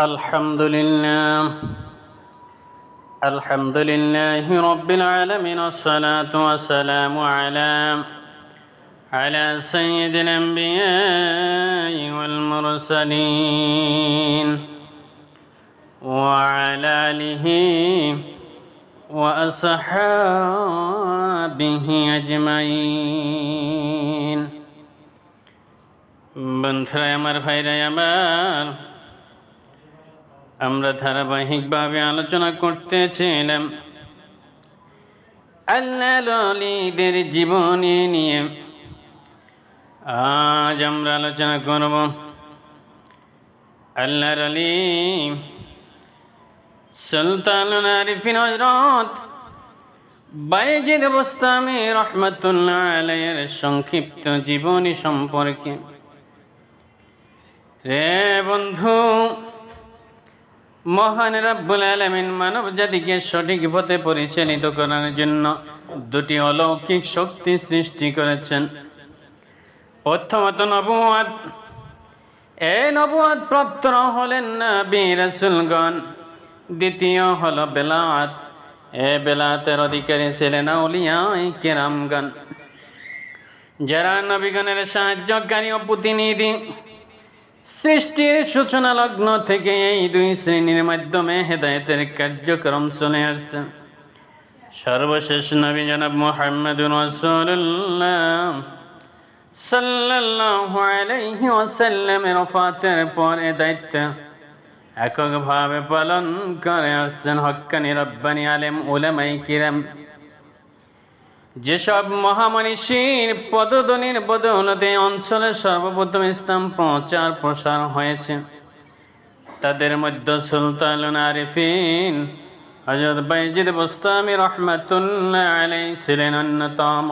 الحمد لله الحمد لله رب العالمين والصلاة والسلام على على سيد الأنبياء والمرسلين وعلى آله وأصحابه أجمعين বন্ধুরা আমার ভাইরা আমার আমরা ধারাবাহিকভাবে আলোচনা করতেছিলাম আল্লাহদের জীবনী নিয়ে। আজ আমরা আলোচনা করব আল্লাহর আলী সুলতান আরিফিন হজরত বাইজিদ রহমতুল্লাহ আলাইয়ের সংক্ষিপ্ত জীবনী সম্পর্কে। রে বন্ধু মহান রাব্বুল আলামিন মানব জাতিকে সঠিক পথে পরিচালিত করার জন্য দুটি অলৌকিক শক্তি সৃষ্টি করেছেন। প্রথমত নবুয়াদ এই নবুয়াদ প্রাপ্ত হলেন নবী রাসূলগণ। দ্বিতীয় হলো বেলাত। এ বেলাতের অধিকারী ছিলেন আউলিয়াই কেরামগণ। যারা নবীগণের সাহায্যকারী ও প্রতিনিধি সৃষ্টির সূচনা লগ্ন থেকে এই দুই শ্রেণির মাধ্যমে হেদায়তের কার্যক্রম চলে আসছে। সর্বশেষ নবী জনাব মোহাম্মদ রসুল্লাহ সাল্লাল্লাহু পর এ দায়িত্ব এককভাবে পালন করে আসছেন হক্কানি রব্বানি আলেম উলামাই কিরাম। যেসব মহামনীষীর পদধ্বনির বদৌলতে অঞ্চলের সর্বপ্রথম ইসলাম প্রচার প্রসার হয়েছে। তাদের মধ্যে সুলতান আরিফিন হজরত বাইজিদ বুস্তামি রহমাতুল্লাহ আলাই ছিলেন অন্যতম।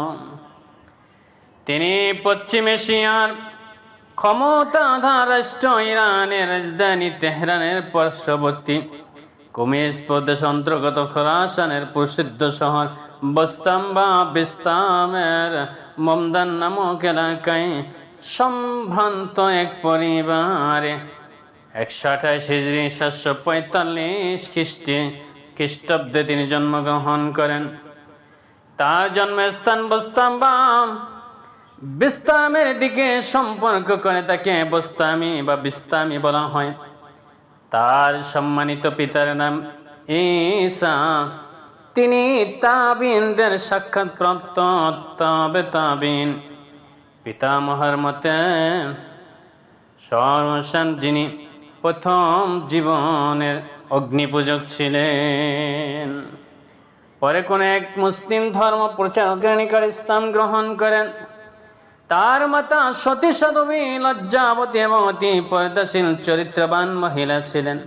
তিনি পশ্চিম এশিয়ার ক্ষমতাধার রাষ্ট্র ইরানের রাজধানী তেহরানের পার্শ্ববর্তী। কুমিজ প্রদেশ অন্তর্গত খোরাসানের প্রসিদ্ধ শহর বস্তাম বা বিস্তামের মমদান নামক এলাকায় সম্ভ্রান্ত এক পরিবারে একশো আঠাশ হিজড়ি, সাতশো পঁয়তাল্লিশ খ্রিস্টে খ্রিস্টাব্দে তিনি জন্মগ্রহণ করেন। তার জন্মস্থান বস্তাম বা বিস্তামের দিকে সম্পর্ক করে তাকে বস্তামি বা বিস্তামি বলা হয়। তার সম্মানিত পিতার নাম ঈসা। তিনি তাবিনদের সাক্ষাৎ প্রাপ্ত তবে তাবিন। পিতামহার মতে সর্বসান যিনি প্রথম জীবনের অগ্নিপূজক ছিলেন, পরে কোন এক মুসলিম ধর্ম প্রচারকারিণীকার ইসলাম গ্রহণ করেন। তার মাতা সতী সাধবী লজ্জাবতী এবং অতি পর্দাশীল চরিত্রবান মহিলা ছিলেন।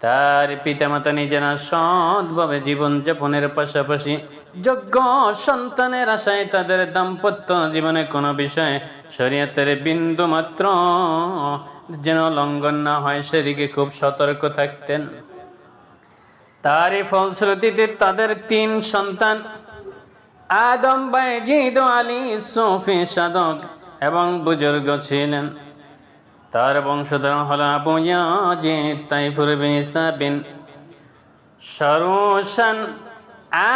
তার পিতামাতা নিজেরা সৎভাবে জীবনযাপনের পাশাপাশি যোগ্য সন্তানের আশায় তাদের দাম্পত্য জীবনে কোনো বিষয়ে শরীয়তের বিন্দু মাত্র যেন লঙ্ঘন না হয় সেদিকে খুব সতর্ক থাকতেন। তারই ফলশ্রুতিতে তাদের তিন সন্তান আদম বাইজিদ আলী সফি সাধক এবং বুজুর্গ ছিলেন। তার বংশধর হল Abu Yazid Taifur bin bin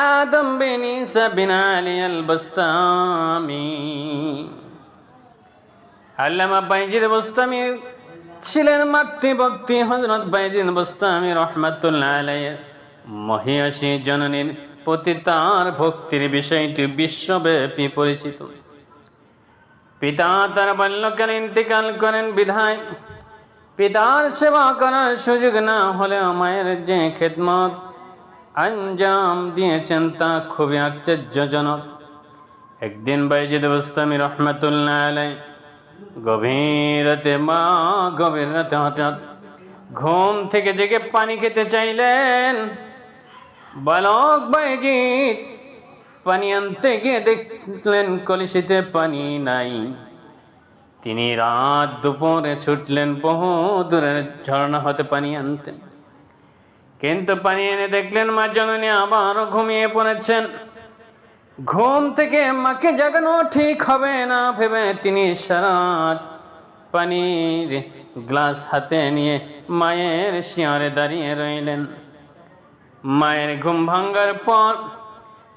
Adam bin Isa bin Ali al Bastami Allama Bayazid Bastami ছিলেন মাতৃভক্তি হজরত বাইজিদ বস্তামি রহমাতুল্লাহ আলাইয়ের মহিয়াসী জননীর প্রতি তার ভক্তির বিষয়টি বিশ্বব্যাপী পরিচিত। পিতা তার বাল্যকালে ইন্তেকাল করেন বিধায়। পিতার সেবা করার সুযোগ না হলে মায়ের যে খেদমত, আঞ্জাম দিয়েছেন তা খুবই আশ্চর্যজনক। একদিন বাইজিদ বুস্তামি রহমতুল্লাহ আলাই গভীর মা, গভীর রাতে হঠাৎ ঘুম থেকে জেগে পানি খেতে চাইলেন। বালক বাইজিৎ পানি আনতে গিয়ে দেখলেন কলসিতে পানি নাই। তিনি রাত দুপুরে ছুটলেন বহু দূরের ঝর্ণা হতে পানি আনতেন কিন্তু পানি এনে দেখলেন মা জননী আবারও ঘুমিয়ে পড়েছেন। ঘুম থেকে মাকে জাগানো ঠিক হবে না ভেবে তিনি সারাত পানির গ্লাস হাতে নিয়ে মায়ের শিয়রে দাঁড়িয়ে রইলেন। মায়ের ঘুম ভাঙ্গার পর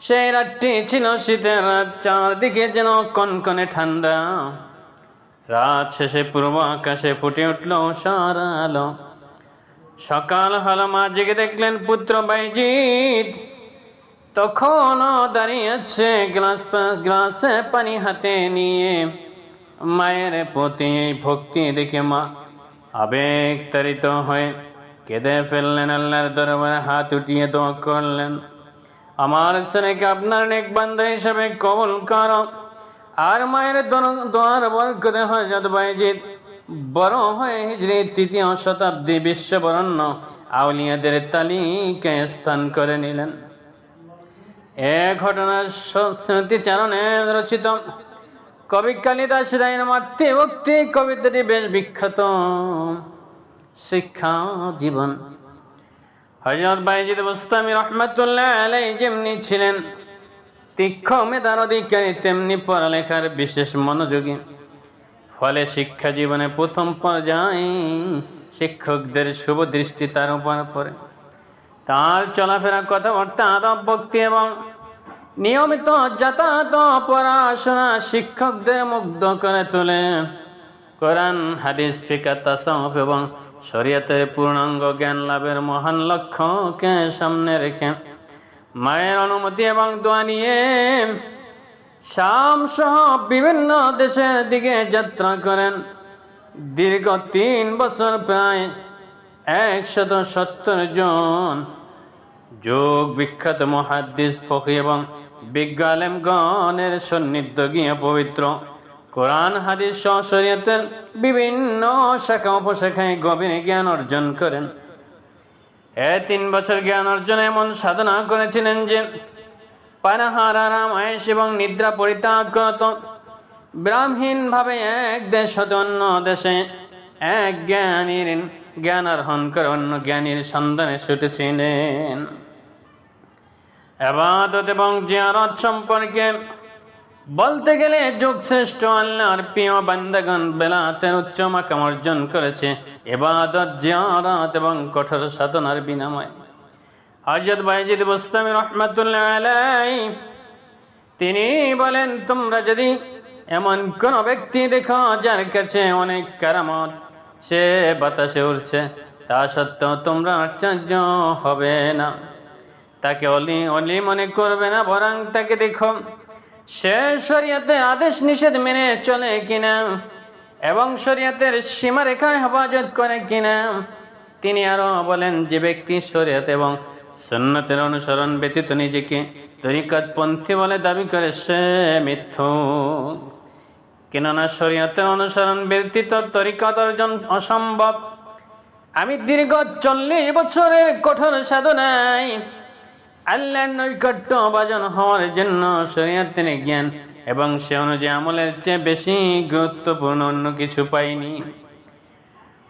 সেই রাতটি ছিল শীতের রাত, চারদিকে যেন কনকনে ঠান্ডা। রাত শেষে পূর্ব আকাশে ফুটে উঠল সারা আলো। সকাল হলো মা জেগে দেখলেন পুত্র বাইজিৎ। তখনও দাঁড়িয়েছে গ্লাস গ্লাসে পানি হাতে নিয়ে। মায়ের প্রতি ভক্তি দেখে মা আবেগ তাড়িত হয়ে কেঁদে ফেললেন আল্লাহর দরবারে, হাত উঠিয়ে দোয়া করলেন। আমার ছেলেকে আপনার নেক বান্ধব হিসাবে কবল করো। আর মায়ের দোয়ার বরকতে হজরত বাইজিৎ বড় হয়ে হিজরি তৃতীয় শতাব্দী বিশ্ববরণ্য আউলিয়াদের তালিকায় স্থান করে নিলেন। এ ঘটনার স্মৃতিচারণে রচিত কবি কালিদাস রায়ের মাতৃভক্তি কবিতাটি বেশ বিখ্যাত। শিক্ষা জীবন। হজরত বাইজিদ বুস্তামি রহমতুল্লাহ আলাই যেমনি ছিলেন, তীক্ষ্ণ মেধার অধিকারী, তেমনি পড়ালেখার বিশেষ মনোযোগী। ফলে শিক্ষা জীবনে প্রথম পর্যায়ে শিক্ষকদের শুভ দৃষ্টি তার উপর পড়ে। তার চলাফেরা কথাবার্তা আদব ভক্তি এবং নিয়মিত যাতায়াত পড়াশোনা শিক্ষকদের মুগ্ধ করে তোলে। কোরআন, হাদিস ফিকা তাসাউফ এবং শরীয়তের পূর্ণাঙ্গ জ্ঞান লাভের মহান লক্ষ্য লক্ষ্যকে সামনে রেখে? মায়ের অনুমতি এবং দোয়া নিয়ে শাম সহ বিভিন্ন দেশের দিকে যাত্রা করেন। দীর্ঘ তিন বছর প্রায় একশত সত্তর জন যোগ বিখ্যাত মহাদ্দিস ফকি এবং বিজ্ঞ আলেমগণের সন্নিধ্য গিয়ে পবিত্র। কোরআন, হাদিস শরীয়তের বিভিন্ন শাখা উপশাখায় গভীর জ্ঞান অর্জন করেন। এ তিন বছর জ্ঞান অর্জন এমন সাধনা করেছিলেন যে পানাহার আরাম এবং নিদ্রা পরিত্যাগ করত ব্রাহ্মীণ ভাবে এক দেশ হতে অন্য দেশে এক জ্ঞানীর জ্ঞান আরোহণ করে অন্য জ্ঞানীর সন্ধানে ছুটেছিলেন। এবাদত এবং জিয়ারত সম্পর্কে বলতে গেলে যুগ শ্রেষ্ঠ আল্লাহর প্রিয় বান্দাগণ বেলাতের উচ্চ মাকাম অর্জন করেছে। এবাদত, জিয়ারত এবং কঠোর সাধনার বিনিময়। হজরত বাইজিদ বুস্তামি রহমতুল্লাহ আলাই তিনি বলেন, তোমরা যদি এমন কোন ব্যক্তি দেখো যার কাছে অনেক কারামত, সে বাতাসে উড়ছে। তা সত্ত্বেও তোমরা আশ্চর্য হবে না। তাকে অলি অলি মনে করবে না, বরং তাকে দেখো। সে শরিয়াতে আদেশ নিষেধ মেনে চলে কিনা? এবং শরিয়াতের সীমারেখায় হেফাজত করে কিনা? তিনি আরও বলেন, যে ব্যক্তি শরিয়ত এবং সুন্নতের অনুসরণ ব্যতীত নিজেকে তরিকাত পন্থী বলে দাবি করে, সে মিথ্যু। কেননা শরিয়তের অনুসরণ ব্যতীত তরিকাত অর্জন অসম্ভব। আমি দীর্ঘ চল্লিশ বছরের কঠোর সাধনায় আল্লাহর নৈকট্য বাজন হওয়ার জন্য শরীয়তের জ্ঞান, এবং সে অনুযায়ী আমলের চেয়ে বেশি গুরুত্বপূর্ণ অন্য কিছু পাইনি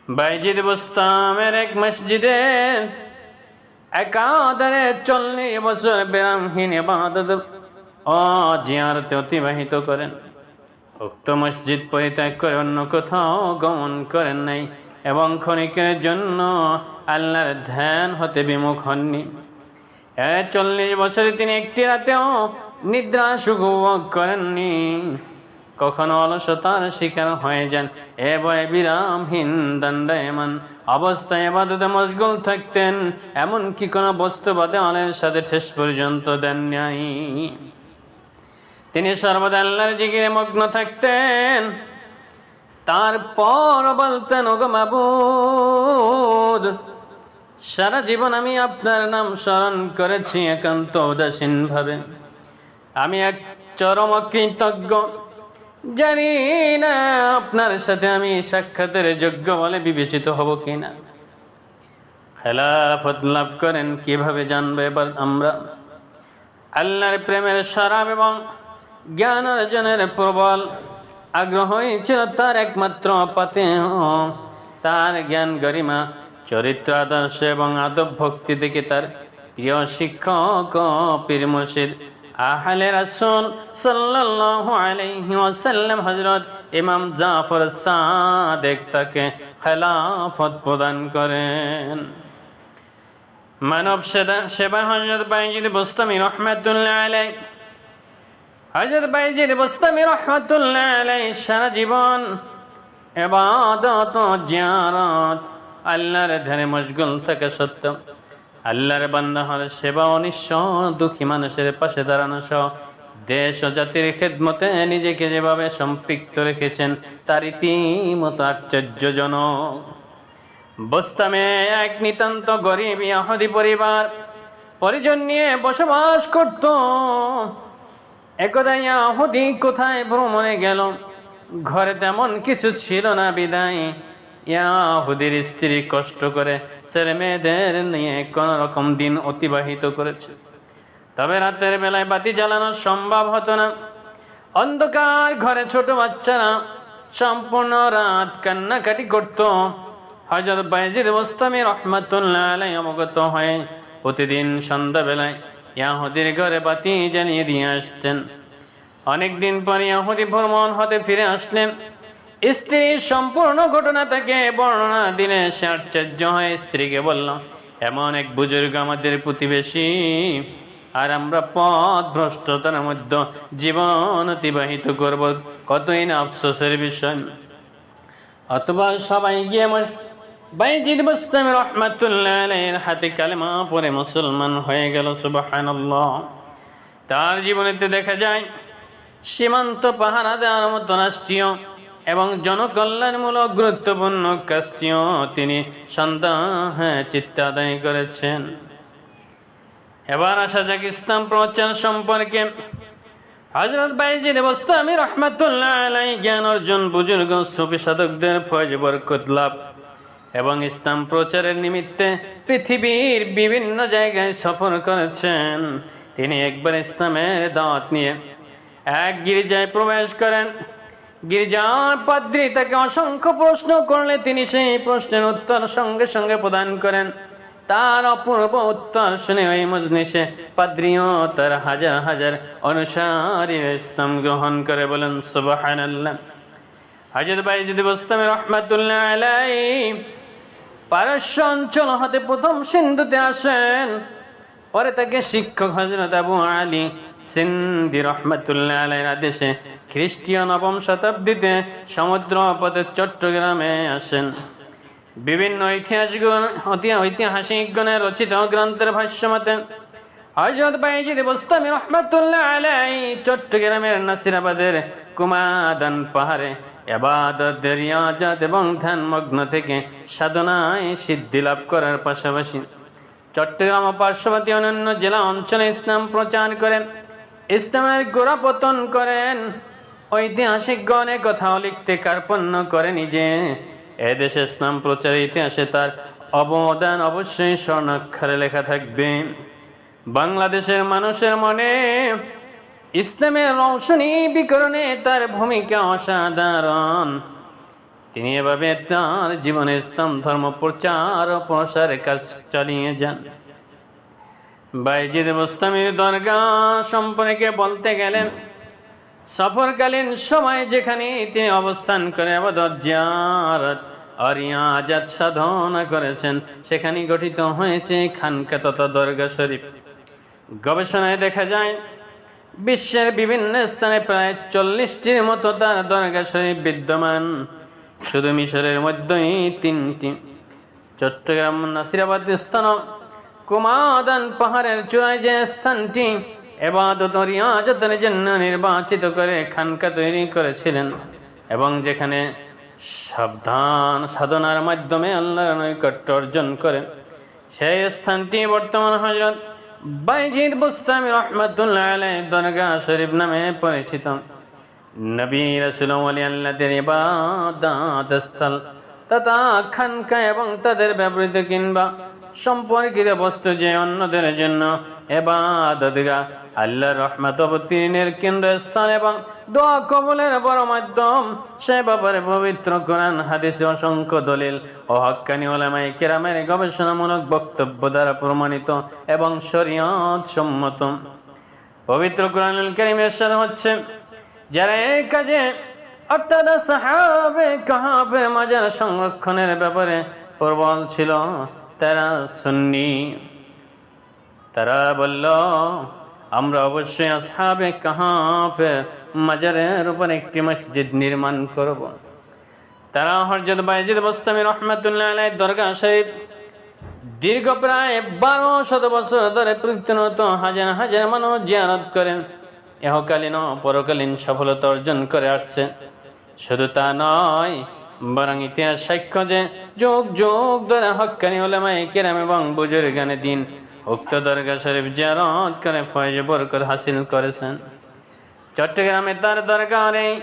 বাইজিদ বুস্তামের এক মসজিদে একাধারে চল্লিশ বছর বিরামহীন এবাদত ও জিয়ারতে অতিবাহিত করেন। উক্ত মসজিদ পরিত্যাগ করে অন্য কোথাও গমন করেন নাই, এবং ক্ষণিকের জন্য আল্লাহর ধ্যান হতে বিমুখ হননি। চল্লিশ বছরে তিনি একটি রাতেও নিদ্রা সুখ উপভোগ করেননি। কখনো অলসতার শিকার হয়ে যান। এ বয়ে বিরামহীন দণ্ডায়মান অবস্থায় এবাদতে মশগুল থাকতেন। এমনকি কোনো বস্তুবাদে আলের সাথে শেষ পর্যন্ত দেন নাই। তিনি সর্বদা আল্লাহর জিগিরে মগ্ন থাকতেন। তারপর বলতেন, ওগো মাবুদ সারা জীবন আমি আপনার নাম স্মরণ করেছি একান্ত উদাসীন ভাবে আমি এক চরম কৃতজ্ঞ জানি না আপনার সাথে আমি সাক্ষাতের যোগ্য বলে বিবেচিত হব কিনা। খেলাফত লাভ করেন কীভাবে জানব এবার আমরা? আল্লাহর প্রেমের সারাম এবং জ্ঞান অর্জনের প্রবল আগ্রহই ছিল তার একমাত্র পাতে তার জ্ঞান গরিমা চরিত্র আদর্শ এবং আদব ভক্তি দেখে তার প্রিয় শিক্ষক পীর মুর্শিদ আহলে সাল্লাল্লাহু আলাইহি ওয়াসাল্লাম হযরত ইমাম জাফর তাকে খেলাফত প্রদান করেন। মানব সেবা হজরত বাইজিদ বুস্তামি রহমাতুল্লাহ আলাই হজরত বাইজিদ বুস্তামি রহমাতুল্লাহ আলাই সারা জীবন এবাদত জিয়ারত আল্লাহর ধ্যানে মশগুল থাকে সত্য। আল্লাহর বান্দা হল সেবা অনিশ্চ, দুঃখী মানুষের পাশে দাঁড়ানো সহ দেশ ও জাতির খেদমতে নিজেকে যেভাবে সম্পৃক্ত রেখেছেন, তার রীতিমতো আশ্চর্যজনক। বস্তামে এক নিতান্ত গরিব ইয়াহুদি পরিবার, পরিজন নিয়ে বসবাস করত। একদা ইয়াহুদি কোথায় ভ্রমণে গেল? ঘরে তেমন কিছু ছিল না বিদায়। ইয়াহুদির স্ত্রী কষ্ট করে ছেলে মেয়েদের নিয়ে কোন রকম দিন অতিবাহিত করেছে। তবে রাতের বেলায় বাতি জ্বালানো সম্ভব হতো না। অন্ধকার ঘরে ছোট বাচ্চারা সম্পূর্ণ রাত কান্নাকাটি করত। হজরত বাইজিদ মোস্তামি রহমাতুল্লাহ অবগত হয়ে প্রতিদিন সন্ধ্যাবেলায় ইয়াহুদির ঘরে বাতি জ্বালিয়ে দিয়ে আসতেন। অনেকদিন পর ইয়াহুদি ভ্রমণ হতে ফিরে আসলেন। স্ত্রীর সম্পূর্ণ ঘটনা তাকে বর্ণনা দিলে সে আশ্চর্য হয়। স্ত্রীকে বলল, এমন এক বুজুর্গ আমাদের প্রতিবেশী। আর আমরা পথ ভ্রষ্টতার মধ্যে জীবন অতিবাহিত করব। কতই না আফসোসের বিষয়। অথবা সবাই গিয়ে বাইজিদ বুস্তাম রহমাতুল্লাহ হাতে কালেমা পরে মুসলমান হয়ে গেল, সুবহানাল্লাহ। তার জীবনেতে দেখা যায়, সীমান্ত পাহারা দেওয়ার মতো রাষ্ট্রীয় এবং জনকল্যাণমূলক গুরুত্বপূর্ণ কাজটিও তিনি সন্তান হ্যাঁ চিত্তাদায়ী করেছেন। এবার আসা যাক ইসলাম প্রচার সম্পর্কে। হজরত বাইজির আমি রহমাতুল্লাহ আলাই জ্ঞান অর্জন বুজুর্গ, সুফি সাধকদের ফয়জ বরকত লাভ এবং ইসলাম প্রচারের নিমিত্তে পৃথিবীর বিভিন্ন জায়গায় সফর করেছেন। তিনি একবার ইসলামের দাওয়াত নিয়ে এক গির্জায় প্রবেশ করেন। গির্জার পাদ্রী তাকে অসংখ্য প্রশ্ন করলে তিনি সেই প্রশ্নের উত্তর সঙ্গে সঙ্গে প্রদান করেন। তার অপূর্ব উত্তর শুনে ওই মজলিসে পাদ্রিও তার হাজার হাজার অনুসারী ইসলাম গ্রহণ করে বলেন, সুবহানাল্লাহ। হাজর ভাই যদি বসতাম রহমাতুল্লাহ পারস্য অঞ্চল হতে প্রথম সিন্ধুতে আসেন। পরে তাকে শিক্ষক হজরত আবু আলী সিন্দি রহমতুল্লাহ আলাইর আদেশে খ্রিস্টীয় নবম শতাব্দীতে সমুদ্র পথে চট্টগ্রামে আসেন। বিভিন্ন ঐতিহাসিকগণ ঐতিহাসিকগণের রচিত গ্রন্থের ভাষ্যমতে হজরত বাইজিদ বুস্তামি রহমতুল্লাহ আলাই চট্টগ্রামের নাসিরাবাদের কুমাদান পাহাড়ে এবাদত, রিয়াজাত এবং ধ্যানমগ্ন থেকে সাধনায় সিদ্ধি লাভ করার পাশাপাশি চট্টগ্রাম ও পার্শ্ববর্তী অন্যান্য জেলা অঞ্চলে ইসলাম প্রচার করেন, ইসলামের গোড়াপতন করেন। ঐতিহাসিকগণে কথাও লিখতে কার্পণ্য করে নিজে। এদেশে ইসলাম প্রচারের ইতিহাসে তার অবদান অবশ্যই স্বর্ণাক্ষরে লেখা থাকবে। বাংলাদেশের মানুষের মনে ইসলামের রৌশনী বিকরণে তার ভূমিকা অসাধারণ। তিনি এভাবে তার জীবনে ইসলাম ধর্ম প্রচার ও কাজ চালিয়ে যান। বাইজিদ মুস্তামির দরগা সম্পর্কে বলতে গেলেন সফরকালীন সময় যেখানে তিনি অবস্থান করে আবাদত আজাদ সাধনা করেছেন সেখানে গঠিত হয়েছে খানকা তথা দরগা শরীফ। গবেষণায় দেখা যায়, বিশ্বের বিভিন্ন স্থানে প্রায় চল্লিশটির মতো তার দরগা শরীফ বিদ্যমান। শুধু মিশরের মধ্যেই তিনটি। চট্টগ্রাম নাসিরাবাদ স্থান, কুমাদান পাহাড়ের চূড়ায় যে স্থানটি, এবাদত জন্য নির্বাচিত করে খানকা তৈরি করেছিলেন। এবং যেখানে সাবধান সাধনার মাধ্যমে আল্লাহর নৈকট্য অর্জন করেন। সেই স্থানটি বর্তমান হজরত বাইজিদ বুস্তামি রহমতুল্লাহ দরগা শরীফ নামে পরিচিত। নবী রসুল আলী আল্লাহদের ইবাদত স্থল তথা খানকা এবং তাদের ব্যবহৃত কিংবা সম্পর্কিত বস্তু যে অন্যদের জন্য এবাদতগা আল্লাহ রহমত অবতীর্ণের কেন্দ্রস্থান এবং দোয়া কবলের বড় মাধ্যম সে ব্যাপারে পবিত্র কোরআন, হাদিসে অসংখ্য দলিল ও হক্কানি ওলামাই কেরামের গবেষণামূলক বক্তব্য দ্বারা প্রমাণিত এবং শরীয়ত সম্মত পবিত্র কোরআনুল করিমের হচ্ছে যারা এই কাজে, অর্থাৎ সাহাবে কাহাবের মাজার সংরক্ষণের ব্যাপারে প্রবল ছিল, তারা সুন্নি। তারা বলল, আমরা অবশ্যই আসহাবে কাহাফের মাজারের উপর একটি মসজিদ নির্মাণ করব। তারা হরজত বাইজিদ বস্তামি রহমতুল্লাহ আলাই দরগা শরীফ দীর্ঘ প্রায় বারো শত বছর ধরে প্রতিনিয়ত হাজার হাজার মানুষ জিয়ারত করেন। এহকালীন ও পরকালীন সফলতা অর্জন করে আসছে। শুধু তা নয়, বরং ইতিহাস সাক্ষ্য যে যুগ যুগ ধরে হকানি ওলামাই কেরাম এবং বুজুর্গানে দিন উক্ত দরগা শরীফ জিয়ারত করে ফয়েজ বরকত হাসিল করেছেন। চট্টগ্রামে তার দরকার এই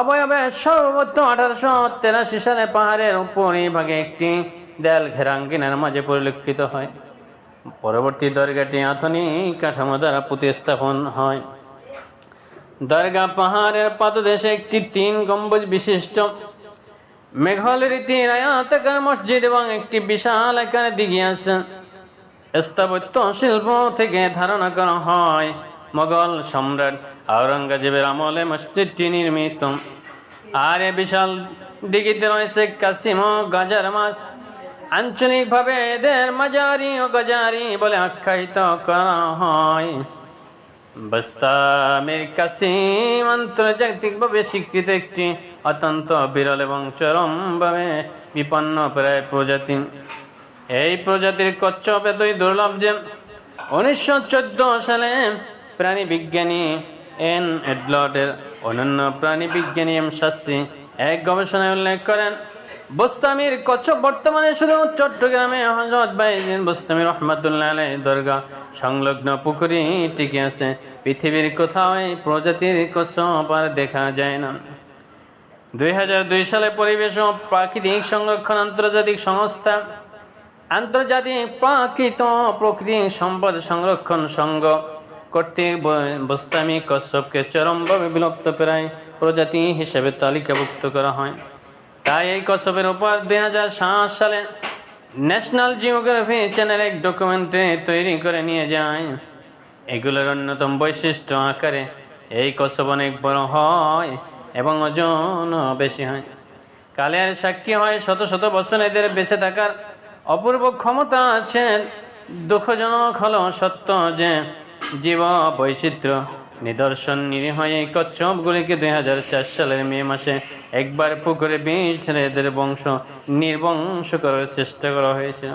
অবয়বে সর্বোচ্চ আঠারোশো তেরাশি সালে পাহাড়ের উপরিভাগে একটি দেয়াল ঘেরাঙ্গিনার মাঝে পরিলক্ষিত হয়। পরবর্তী দরগাটি আধুনিক কাঠামো দ্বারা প্রতিস্থাপন হয়। দরগা পাহাড়ের পাদদেশে একটি তিন গম্বুজ বিশিষ্ট। মেঘালয় রীতির আয়াতকার মসজিদ এবং একটি বিশাল আকারে দিঘি আছে। স্থাপত্য শিল্প থেকে ধারণা করা হয়, মোগল সম্রাট আওরঙ্গজেবের আমলে মসজিদটি নির্মিত। আর এ বিশাল দিঘিতে রয়েছে কাসিম ও গাজার মাছ। আঞ্চলিকভাবে এদের মাজারি ও গজারি বলে আখ্যায়িত করা হয়। বস্তামের কাসিম আন্তর্জাতিকভাবে স্বীকৃত একটি অত্যন্ত বিরল এবং চরমভাবে বিপন্ন প্রায় প্রজাতি। এই প্রজাতির কচ্ছপ এতই দুর্লভ যে উনিশশো চোদ্দ সালে প্রাণী বিজ্ঞানী এন এডলটের অনন্য প্রাণী বিজ্ঞানী এম শাস্ত্রী এক গবেষণায় উল্লেখ করেন, বোস্তামির কচ্ছপ বর্তমানে শুধু চট্টগ্রামে হজরত বাইজিন বোস্তামি রহমাতুল্লাহ আলাই দরগা সংলগ্ন পুকুরি টিকে আছে। পৃথিবীর কোথাও এই প্রজাতির কচ্ছপ দেখা যায় না। দুই হাজার দুই সালে পরিবেশ ও প্রাকৃতিক সংরক্ষণ আন্তর্জাতিক সংস্থা আন্তর্জাতিক প্রাকৃত প্রকৃতি সম্পদ সংরক্ষণ সংঘ কর্তৃক বোস্তামি কশ্যপকে চরমভাবে বিলুপ্ত প্রায় প্রজাতি হিসেবে তালিকাভুক্ত করা হয়। তাই এই কশ্যপের উপর দুই হাজার সাত সালে ন্যাশনাল জিওগ্রাফি চ্যানেল এক ডকুমেন্টারি তৈরি করে নিয়ে যায়। এগুলোর অন্যতম বৈশিষ্ট্য আকারে এই কচ্ছপ অনেক বড় হয় এবং ওজন বেশি হয়। কালের সাক্ষী হয় শত শত বছর এদের বেঁচে থাকার অপূর্ব ক্ষমতা আছে। দুঃখজনক হলো সত্য যে জীব বৈচিত্র্য নিদর্শন নিরীহ এই কচ্ছপগুলিকে দুই হাজার চার সালের মে মাসে একবার পুকুরে বীজ এদের বংশ নির্বংশ করার চেষ্টা করা হয়েছিল।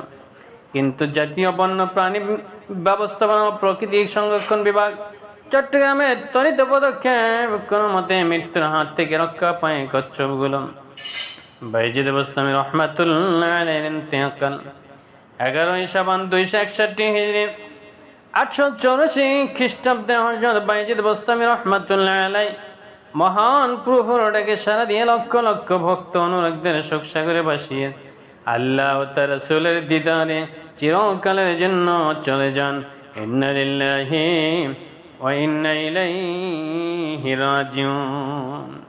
কিন্তু জাতীয় বন্য প্রাণী ব্যবস্থাপনা ও প্রাকৃতিক সংরক্ষণ বিভাগ চট্টগ্রামের ত্বরিত পদক্ষেপ কোনো মতে মৃত্যুর হাত থেকে রক্ষা পায় কচ্ছপগুলো। বাইজিদ বস্তামি রহমাতুল্লাহ এগারোই সাবান দুইশো একষট্টি হিজরি। আটশো চৌরাশি খ্রিস্টাব্দে হজরত বাইজিদ বস্তামি রহমাতুল্লাহ মহান প্রভুর ডাকে সারা দিয়ে লক্ষ লক্ষ ভক্ত অনুরাগদের শোক সাগরে ভাসিয়ে আল্লাহ তার রসুলের দিদারে চিরকালের জন্য চলে যান। ইন্না লিল্লাহি ওয়া ইন্না ইলাইহি রাজিউন।